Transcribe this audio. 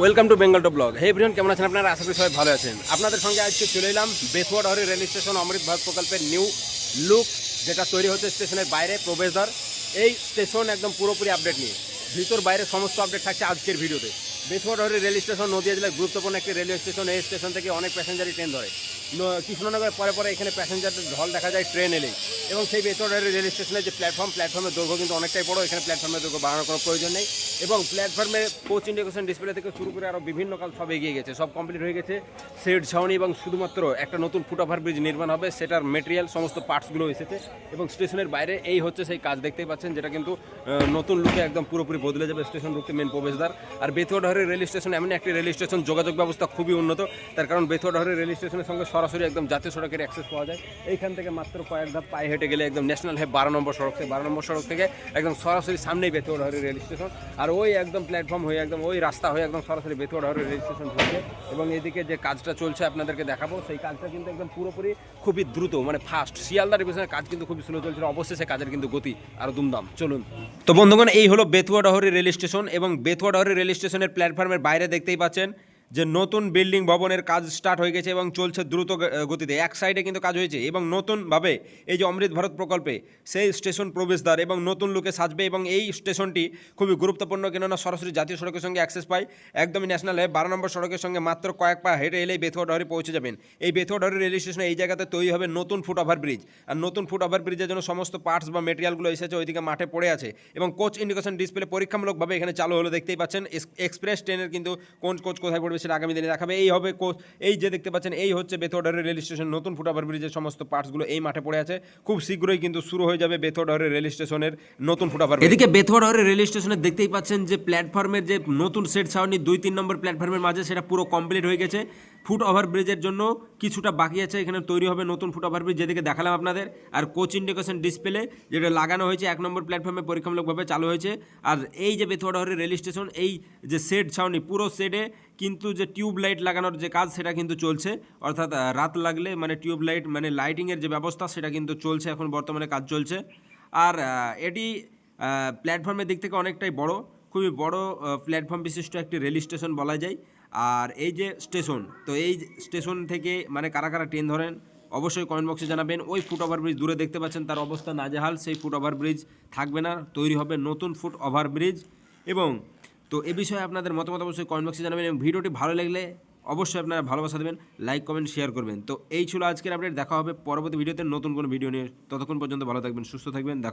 Welcome to Bengal to blog hey Brian কেমন আছেন আপনারা? আশা করি সবাই ভালো আছেন। আপনাদের সঙ্গে আজকে চলে এলাম বেসওয়ার্ড হরি রেল স্টেশন অমৃত ভারত প্রকল্পের নিউ লুক যেটা তৈরি হচ্ছে স্টেশনের বাইরে প্রবেশদ্বার। এই স্টেশন একদম পুরোপুরি আপডেট নিয়ে। ভিতর বাইরে সমস্ত আপডেট থাকছে আজকের ভিডিওতে। বেসওয়ার্ড হরি রেল স্টেশন নদিয়া জেলার গুরুত্বপূর্ণ একটি রেলওয়ে স্টেশন। এই স্টেশন থেকে অনেক প্যাসেঞ্জারই ট্রেন ধরে। কৃষ্ণনগরের পরে পরে এখানে প্যাসেঞ্জারদের ঢল দেখা যায় ট্রেন এলেই। এবং সেই বেসওয়ার্ড হরি রেল স্টেশনের যে প্ল্যাটফর্ম প্ল্যাটফর্মের দৈর্ঘ্য কিন্তু অনেকটাই বড়। এখানে প্ল্যাটফর্মের দৈর্ঘ্য বাড়ানোর কোনো প্রয়োজন নেই। এবং প্ল্যাটফর্মে কোচ ইন্ডিকেশন ডিসপ্লে থেকে শুরু করে আরও বিভিন্ন কাজ সব এগিয়ে গেছে। সব কমপ্লিট হয়ে গেছে। সেট ছাউনি এবং শুধুমাত্র একটা নতুন ফুট ওভার ব্রিজ নির্মাণ হবে। সেটার মেটেরিয়াল সমস্ত পার্টসগুলো এসেছে এবং স্টেশনের বাইরে এই হচ্ছে সেই কাজ দেখতেই পাচ্ছেন, যেটা কিন্তু নতুন লুকে একদম পুরোপুরি বদলে যাবে স্টেশন রুটে মেন প্রবেশদ্বার। আর বেথুয়াডহরের রেল স্টেশন এমন একটি রেল স্টেশন যোগাযোগ ব্যবস্থা খুবই উন্নত। তার কারণ বেথুয়াডহরের রেল স্টেশনের সঙ্গে সরাসরি একদম জাতীয় সড়কের অ্যাক্সেস পাওয়া যায়। এইখান থেকে মাত্র কয়েক ধাপ পায়ে হেঁটে গেলে একদম ন্যাশনাল হাই বারো নম্বর সড়ক থেকে, বারো নম্বর সড়ক থেকে একদম সরাসরি সামনেই বেথুয়াডহরের রেল স্টেশন আর ওই একদম প্ল্যাটফর্ম হয়ে, একদম ওই রাস্তা হয়ে একদম সরাসরি বেথুয়াডহরের রেল স্টেশন চলছে এবং এদিকে যে কাজটা চলছে আপনাদেরকে দেখাবো, সেই কাজটা কিন্তু একদম পুরোপুরি খুবই দ্রুত মানে ফাস্ট শিয়ালদা ডিভিশনের কাজ কিন্তু খুবই স্লো চলছিল অবশ্যই সে কাজের কিন্তু গতি আরও দুমদাম। চলুন। তো বন্ধুগণ, এই হলো বেতুয়া ডহরি রেল স্টেশন এবং বেতুয়া ডহরি রেল স্টেশনের প্ল্যাটফর্মের বাইরে দেখতেই পাচ্ছেন। যে নতুন বিল্ডিং ভবনের কাজ স্টার্ট হয়ে গেছে এবং চলছে দ্রুত গতিতে। এক সাইডে কিন্তু কাজ হয়েছে এবং নতুনভাবে এই যে অমৃত ভারত প্রকল্পে সেই স্টেশন প্রবেশদ্বার এবং নতুন লোকে সাজবে এবং এই স্টেশনটি খুবই গুরুত্বপূর্ণ কেননা সরাসরি জাতীয় সড়কের সঙ্গে অ্যাক্সেস পায়। একদমই ন্যাশনাল হাইওয়ে বারো নম্বর সড়কের সঙ্গে মাত্র কয়েক পা হেঁটে এলেই বেথুয়াডহরি পৌঁছে যাবেন। এই বেথুয়াডহরি রেল স্টেশনে এই জায়গাতে তৈরি হবে নতুন ফুট ওভার ব্রিজ আর নতুন ফুট ওভার ব্রিজের জন্য সমস্ত পার্টস বা মেটেরিয়ালগুলো এসেছে ওইদিকে মাঠে পড়ে আছে এবং কোচ ইন্ডিকেশন ডিসপ্লে পরীক্ষামূলকভাবে এখানে চালু হলো। দেখতেই পাচ্ছেন এক্সপ্রেস ট্রেনের কিন্তু কোন কোচ কোথায় পড়বে সেটা আগামী দিনে দেখাবে। এই হবে কোচ, এই যে দেখতে পাচ্ছেন, এই হচ্ছে বেথোডারের রেল স্টেশন। নতুন ফুট ওভার ব্রিজের সমস্ত পার্টসগুলো এই মাঠে পড়ে আছে। খুব শীঘ্রই কিন্তু শুরু হয়ে যাবে বেথোডারের রেল স্টেশনের নতুন ফুট ওভার এদিকে বেথোডারের রেল স্টেশনে দেখতেই পাচ্ছেন যে প্ল্যাটফর্মের যে নতুন সেট ছাউনি দুই তিন নম্বর প্ল্যাটফর্মের মাঝে, সেটা পুরো কমপ্লিট হয়ে গেছে। ফুট ওভার ব্রিজের জন্য কিছুটা বাকি আছে। এখানে তৈরি হবে নতুন ফুট ওভার ব্রিজ যেদিকে দেখালাম আপনাদের। আর কোচ ইন্ডিকেশন ডিসপ্লে, যেটা লাগানো হয়েছে, এক নম্বর প্ল্যাটফর্মে পরীক্ষামূলকভাবে চালু হয়েছে। আর এই যে বেথুয়াডহরের রেল স্টেশন, এই যে সেট ছাউনি, পুরো সেটে কিন্তু যে টিউব লাইট লাগানোর যে কাজ, সেটা কিন্তু চলছে। অর্থাৎ রাত লাগলে মানে টিউব লাইট মানে লাইটিংয়ের যে ব্যবস্থা, সেটা কিন্তু চলছে। এখন বর্তমানে কাজ চলছে। আর এটি প্ল্যাটফর্মের দিক থেকে অনেকটাই বড়। খুবই বড় প্ল্যাটফর্ম বিশিষ্ট একটি রেল স্টেশন বলা যায়। আর এই যে স্টেশন, তো এই স্টেশন থেকে মানে কারা কারা ট্রেন ধরেন, অবশ্যই কমেন্ট বক্সে জানাবেন। ওই ফুট ওভার ব্রিজ দূরে দেখতে পাচ্ছেন, তার অবস্থা নাজেহাল, সেই ফুট ওভার ব্রিজ থাকবে না, তৈরি হবে নতুন ফুট ওভার ব্রিজ এবং তো এ বিষয়ে আপনাদের মতামত অবশ্যই কমেন্ট বক্সে জানাবেন এবং ভিডিওটি ভালো লাগলে অবশ্যই আপনারা ভালোবাসা দেবেন লাইক কমেন্ট শেয়ার করবেন। তো এই ছিল আজকের আপডেট দেখা হবে পরবর্তী ভিডিওতে নতুন কোনো ভিডিও নিয়ে। ততক্ষণ পর্যন্ত ভালো থাকবেন, সুস্থ থাকবেন, দেখা